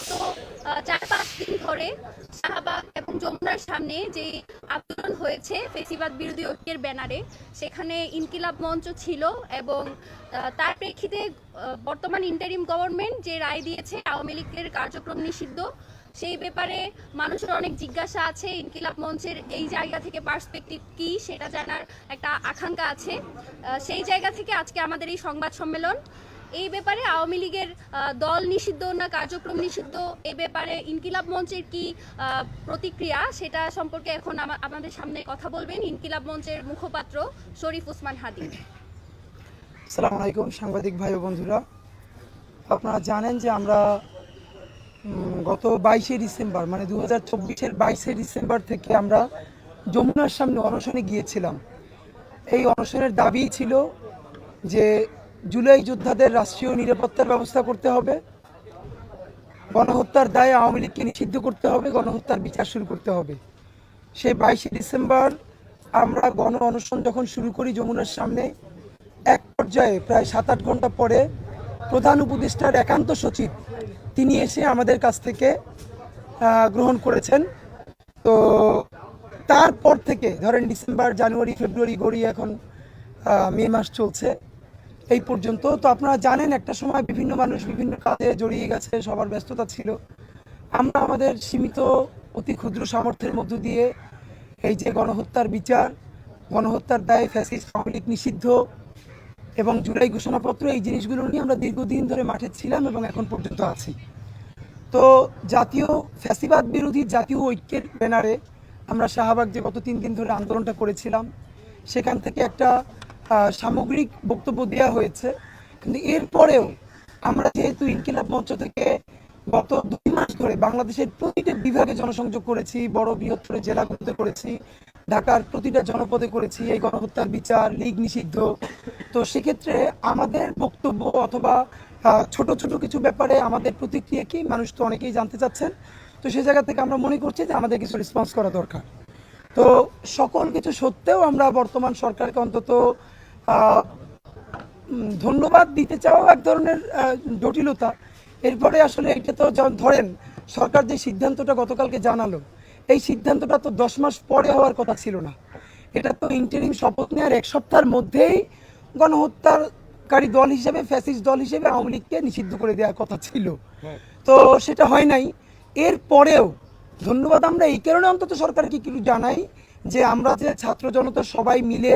গত চার পাঁচ দিন ধরে শাহবাগ এবং যমুনার সামনে যে আন্দোলন হয়েছে, ফেসিবাদ বিরোধী ঐক্যের ব্যানারে, সেখানে ইনকিলাব মঞ্চ ছিল এবং তার প্রেক্ষিতে বর্তমান ইন্টারিম গভর্নমেন্ট যে রায় দিয়েছে, আওয়ামী লীগের কার্যক্রম নিষিদ্ধ, সেই ব্যাপারে মানুষের অনেক জিজ্ঞাসা আছে, ইনকিলাব মঞ্চের এই জায়গা থেকে পার্সপেক্টিভ কি, সেটা জানার একটা আকাঙ্ক্ষা আছে। সেই জায়গা থেকে আজকে আমাদের এই সংবাদ সম্মেলন এই ব্যাপারে আওয়ামী লীগের দল নিষিদ্ধ না কার্যক্রম নিষিদ্ধ, এ ব্যাপারে ইনকিলাব মঞ্চের কি প্রতিক্রিয়া সেটা সম্পর্কে এখন আমা- আমাদের সামনে কথা বলবেন ইনকিলাব মঞ্চের মুখপাত্র শরীফ উসমান হাদি। আসসালামু আলাইকুম সাংবাদিক ভাই বন্ধুরা। আপনারা জানেন যে আমরা গত বাইশে ডিসেম্বর মানে দু হাজার চব্বিশের বাইশে ডিসেম্বর থেকে আমরা যমুনার সামনে অনশনে গিয়েছিলাম। এই অনশনের দাবি ছিল যে জুলাই যোদ্ধাদের রাষ্ট্রীয় নিরাপত্তার ব্যবস্থা করতে হবে। গণহত্যার দায়ে আওয়ামী লীগকে নিষিদ্ধ করতে হবে, গণহত্যার বিচার শুরু করতে হবে। সেই বাইশে ডিসেম্বর আমরা গণ অনশন যখন শুরু করি যমুনার সামনে, এক পর্যায়ে প্রায় সাত আট ঘণ্টা পরে প্রধান উপদেষ্টার একান্ত সচিব তিনি এসে আমাদের কাছ থেকে গ্রহণ করেছেন। তো তারপর থেকে ধরেন ডিসেম্বর, জানুয়ারি, ফেব্রুয়ারি গড়িয়ে এখন মে মাস চলছে। এই পর্যন্ত। তো আপনারা জানেন, একটা সময় বিভিন্ন মানুষ বিভিন্ন কাজে জড়িয়ে গেছে, সবার ব্যস্ততা ছিল। আমরা আমাদের সীমিত অতি ক্ষুদ্র সামর্থ্যের মধ্য দিয়ে এই যে গণহত্যার বিচার, গণহত্যার দায়ে ফ্যাসিস্ট আওয়ামী নিষিদ্ধ এবং জুলাই ঘোষণাপত্র, এই জিনিসগুলো নিয়ে আমরা দীর্ঘদিন ধরে মাঠে ছিলাম এবং এখন পর্যন্ত আছি। তো জাতীয় ফ্যাসিবাদ বিরোধী জাতীয় ঐক্যের ব্যানারে আমরা শাহবাগ যে গত তিন দিন ধরে আন্দোলনটা করেছিলাম, সেখান থেকে একটা সামগ্রিক বক্তব্য দেওয়া হয়েছে। কিন্তু এরপরেও আমরা যেহেতু ইনকিলাব মঞ্চ থেকে গত দুই মাস ধরে বাংলাদেশের প্রতিটা বিভাগে জনসংযোগ করেছি, বড় বৃহত্তর জেলাগুলোতে করেছি, ঢাকার প্রতিটা জনপদে করেছি, এই গণহত্যার বিচার, লীগ নিষিদ্ধ। তো সেক্ষেত্রে আমাদের বক্তব্য অথবা ছোট ছোট কিছু ব্যাপারে আমাদের প্রতিক্রিয়া কি, মানুষ তো অনেকেই জানতে চাচ্ছেন। তো সেই জায়গা থেকে আমরা মনে করছি যে আমাদের কিছু রেসপন্স করা দরকার। তো সকল কিছু সত্ত্বেও আমরা বর্তমান সরকারকে অন্তত ধন্যবাদ দিতে চাও এক ধরনের জটিলতা। এরপরে আসলে এটা তো ধরেন সরকার যে সিদ্ধান্তটা গতকালকে জানালো এই সিদ্ধান্তটা তো দশ মাস পরে হওয়ার কথা ছিল না। এটা তো ইন্টারিম শপথ নেওয়ার এক সপ্তাহের মধ্যেই গণহত্যাকারী দল হিসেবে ফ্যাসিস্ট দল হিসেবে আওয়ামী লীগকে নিষিদ্ধ করে দেওয়ার কথা ছিল। তো সেটা হয় নাই। এর পরেও ধন্যবাদ আমরা এই কারণে অন্তত সরকারকে কিছু জানাই যে আমরা যে ছাত্র জনতা সবাই মিলে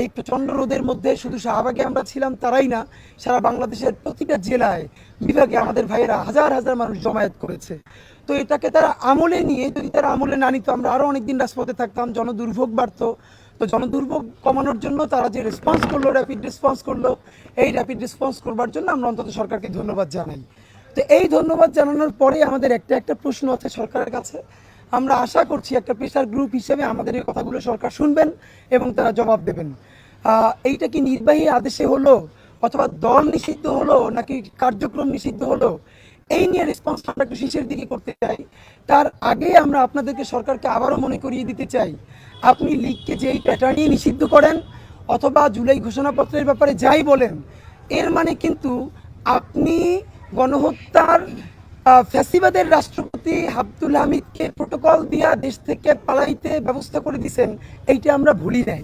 এই প্রচণ্ড রোদের মধ্যে শুধু শাহবাগে আমরা ছিলাম তারাই না, সারা বাংলাদেশের প্রতিটা জেলায়, বিভাগে আমাদের ভাইয়েরা হাজার হাজার মানুষ জমায়েত করেছে। তো এটাকে তারা আমলে নিয়ে, যদি তারা আমলে না নিত, আমরা আরও অনেকদিন রাজপথে থাকতাম, জনদুর্ভোগ বাড়তো। তো জনদুর্ভোগ কমানোর জন্য তারা যে রেসপন্স করল র্যাপিড রেসপন্স করল, এই র্যাপিড রেসপন্স করবার জন্য আমরা অন্তত সরকারকে ধন্যবাদ জানাই। তো এই ধন্যবাদ জানানোর পরে আমাদের একটা একটা প্রশ্ন আছে সরকারের কাছে। আমরা আশা করছি একটা প্রেশার গ্রুপ হিসেবে আমাদের এই কথাগুলো সরকার শুনবেন এবং তারা জবাব দেবেন। এইটা কি নির্বাহী আদেশে হলো অথবা দল নিষিদ্ধ হলো নাকি কার্যক্রম নিষিদ্ধ হলো? এই নিয়ে রেসপন্স আমরা একটু শেষের দিকে করতে চাই। তার আগে আমরা আপনাদেরকে সরকারকে আবারও মনে করিয়ে দিতে চাই, আপনি লীগকে যে এই প্যাটার্নই নিষিদ্ধ করেন অথবা জুলাই ঘোষণাপত্রের ব্যাপারে যাই বলেন, এর মানে কিন্তু আপনি গণহত্যার ফ্যাসিবাদের রাষ্ট্রপতি আব্দুল হামিদকে প্রোটোকল দিয়া দেশ থেকে পালাইতে ব্যবস্থা করে দিছেন, এইটা আমরা ভুলি নাই।